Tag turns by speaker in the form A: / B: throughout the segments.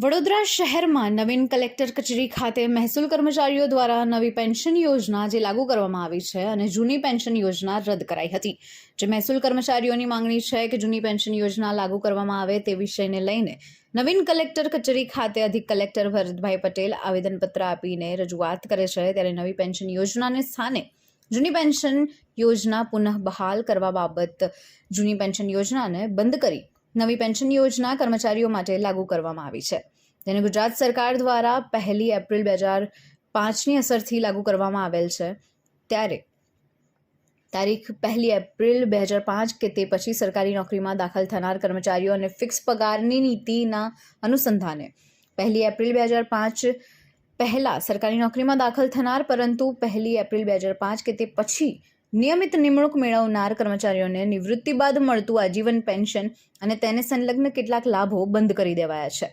A: વડોદરા શહેરમાં નવીન કલેક્ટર કચેરી ખાતે મહેસૂલ કર્મચારીઓ દ્વારા નવી પેન્શન યોજના જે લાગુ કરવામાં આવી છે અને જૂની પેન્શન યોજના રદ કરાઈ હતી. જે મહેસૂલ કર્મચારીઓની માંગણી છે કે જૂની પેન્શન યોજના લાગુ કરવામાં આવે તે વિષયને લઈને નવીન કલેક્ટર કચેરી ખાતે અધિક કલેક્ટર ભરતભાઈ પટેલ આવેદનપત્ર આપીને રજૂઆત કરે છે ત્યારે નવી પેન્શન યોજનાને સ્થાને જૂની પેન્શન યોજના પુનઃ બહાલ કરવા બાબત જૂની પેન્શન યોજનાને બંધ કરી નવી પેન્શન યોજના કર્મચારીઓ માટે લાગુ કરવામાં આવી છે. જેને ગુજરાત સરકાર દ્વારા પહેલી એપ્રિલ બે હજાર પાંચની અસરથી લાગુ કરવામાં આવેલ છે. ત્યારે તારીખ પહેલી એપ્રિલ બે હજાર પાંચ કે તે પછી સરકારી નોકરીમાં દાખલ થનાર કર્મચારીઓ અને ફિક્સ પગારની નીતિના અનુસંધાને પહેલી એપ્રિલ બે હજાર પાંચ પહેલાં સરકારી નોકરીમાં દાખલ થનાર પરંતુ પહેલી એપ્રિલ બે હજાર પાંચ કે તે પછી નિયમિત નિમણૂક મેળવનાર કર્મચારીઓને નિવૃત્તિ બાદ મળતું આજીવન પેન્શન અને તેને સંલગ્ન કેટલાક લાભો બંધ કરી દેવાયા છે.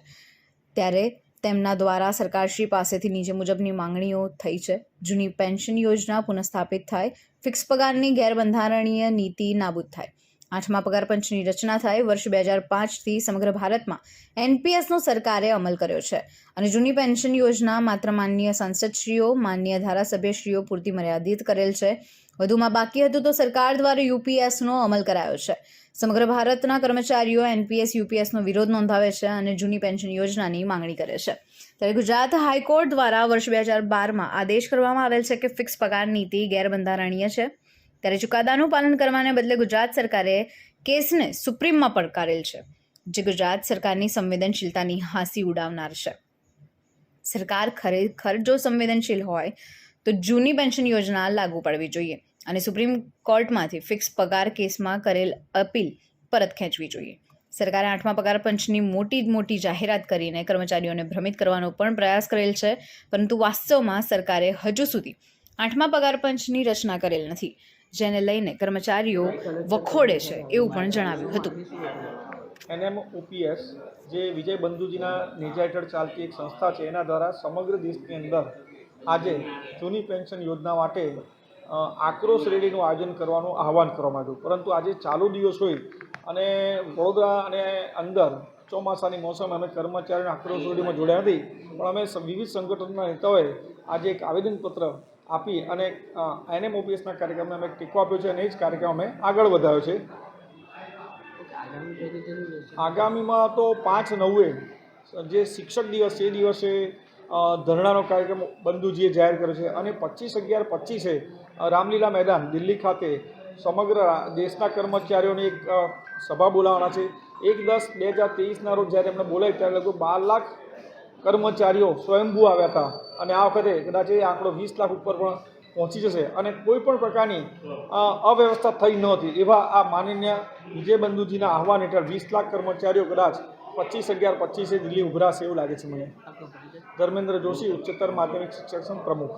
A: ત્યારે તેમના દ્વારા સરકારશ્રી પાસેથી નીચે મુજબની માંગણીઓ થઈ છે. જૂની પેન્શન યોજના પુનઃસ્થાપિત થાય, ફિક્સ પગારની ગેરબંધારણીય નીતિ નાબૂદ થાય. આઠમા પગાર પંચની રચના થાય વર્ષ બે હજાર પાંચથી સમગ્ર ભારતમાં એનપીએસનો સરકારે અમલ કર્યો છે. અને જૂની પેન્શન યોજના માત્ર માન્ય સાંસદશ્રીઓ માન્ય ધારાસભ્યશ્રીઓ પૂરતી મર્યાદિત કરેલ છે. વધુમાં બાકી હતું તો સરકાર દ્વારા યુપીએસનો અમલ કરાયો છે. સમગ્ર ભારતના કર્મચારીઓ એનપીએસ, યુપીએસનો વિરોધ નોંધાવે છે અને જૂની પેન્શન યોજનાની માંગણી કરે છે. ત્યારે ગુજરાત હાઈકોર્ટ દ્વારા વર્ષ બે હજાર બારમાં આદેશ કરવામાં આવેલ છે કે ફિક્સ પગાર નીતિ ગેરબંધારણીય છે. ત્યારે ચુકાદાનું પાલન કરવાને બદલે ગુજરાત સરકારે કેસને સુપ્રીમમાં પડકારેલ છે, જે ગુજરાત સરકારની સંવેદનશીલતાની હાંસી ઉડાવનાર છે. સરકાર ખરેખર જો સંવેદનશીલ હોય, તો જૂની પેન્શન યોજના લાગુ પડવી જોઈએ અને સુપ્રીમ કોર્ટમાંથી ફિક્સ પગાર કેસમાં કરેલ અપીલ પરત ખેંચવી જોઈએ. સરકારે આઠમા પગાર પંચની મોટી મોટી જાહેરાત કરીને કર્મચારીઓને ભ્રમિત કરવાનો પણ પ્રયાસ કરેલ છે, પરંતુ વાસ્તવમાં સરકારે હજુ સુધી આઠમા પગાર પંચની રચના કરેલ નથી. જેને લઈને કર્મચારીઓ વખોડે છે એવું પણ જણાવ્યું હતું.
B: એનએમ ઓપીએસ જે વિજય બંધુજીના નેજા હેઠળ ચાલતી એક સંસ્થા છે, એના દ્વારા સમગ્ર દેશની અંદર આજે જૂની પેન્શન યોજના માટે આક્રોશ રેલીનું આયોજન કરવાનું આહવાન કરવામાં આવ્યું પરંતુ આજે ચાલુ દિવસ હોય અને વડોદરા અને અંદર ચોમાસાની મોસમ, અમે કર્મચારીઓને આક્રોશ રેલીમાં જોડ્યા નથી. પણ અમે વિવિધ સંગઠનોના નેતાઓએ આજે એક આવેદનપત્ર આપી અને એનએમ ઓપીએસના કાર્યક્રમને અમે ટેકો આપ્યો છે અને એ જ કાર્યક્રમ અમે આગળ વધાર્યો છે. આગામીમાં તો પાંચ નવે, જે શિક્ષક દિવસ છે, એ દિવસે ધરણાનો કાર્યક્રમ બંધુજીએ જાહેર કર્યો છે અને પચીસ અગિયાર પચીસે રામલીલા મેદાન, દિલ્હી ખાતે સમગ્ર દેશના કર્મચારીઓની એક સભા બોલાવવાના છે. એક દસ બે હજાર તેવીસના રોજ જ્યારે એમને બોલાવી ત્યારે લગભગ બાર લાખ કર્મચારીઓ સ્વયંભૂ આવ્યા હતા. અને આ વખતે કદાચ એ આંકડો વીસ લાખ ઉપર પણ પહોંચી જશે. અને કોઈ પણ પ્રકારની અવ્યવસ્થા થઈ નહોતી એવા આ માનનીય વિજય બંધુજીના આહવાન હેઠળ વીસ લાખ કર્મચારીઓ કદાચ પચીસ અગિયાર પચીસે દિલ્હી ઉભરાશે એવું લાગે છે મને. ધર્મેન્દ્ર જોશી ઉચ્ચતર માધ્યમિક શિક્ષણ પ્રમુખ.